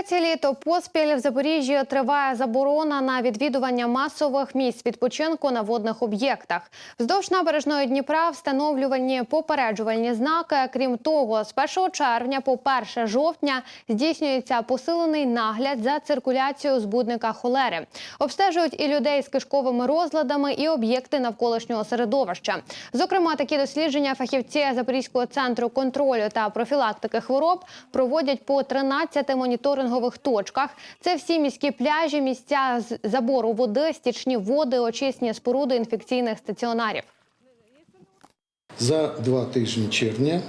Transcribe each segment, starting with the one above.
Третє літо поспіль в Запоріжжі триває заборона на відвідування масових місць відпочинку на водних об'єктах. Вздовж набережної Дніпра встановлювані попереджувальні знаки. Крім того, з 1 червня по 1 жовтня здійснюється посилений нагляд за циркуляцією збудника холери. Обстежують і людей з кишковими розладами, і об'єкти навколишнього середовища. Зокрема, такі дослідження фахівці Запорізького центру контролю та профілактики хвороб проводять по 13 моніторингових точках. Це всі міські пляжі, місця забору води, стічні води, очисні споруди інфекційних стаціонарів. За два тижні червня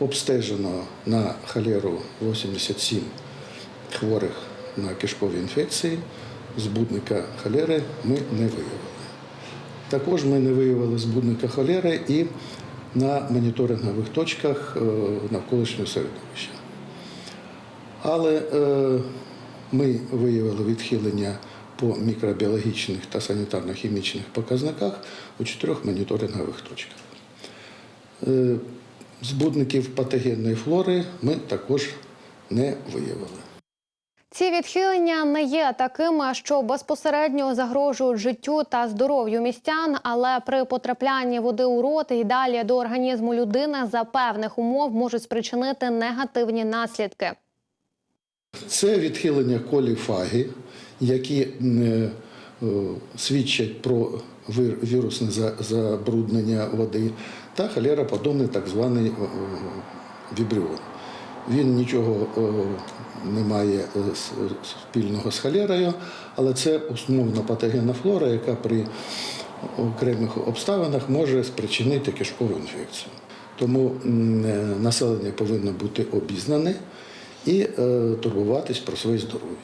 обстежено на холеру 87 хворих на кишкові інфекції. Збудника холери ми не виявили. Також ми не виявили збудника холери і на моніторингових точках е, навколишнього середовища. Але е, ми виявили відхилення по мікробіологічних та санітарно-хімічних показниках у чотирьох моніторингових точках. Е, Збудників патогенної флори ми також не виявили. Ці відхилення не є такими, що безпосередньо загрожують життю та здоров'ю містян, але при потраплянні води у рот і далі до організму людини за певних умов можуть спричинити негативні наслідки. Це відхилення коліфаги, які е, е, свідчать про вірусне забруднення води, та холероподобний так званий е, вібріон. Він нічого не має спільного з холерою, але це основна патогенна флора, яка при окремих обставинах може спричинити кишкову інфекцію. Тому населення повинно бути обізнане і е, турбуватись про своє здоров'я.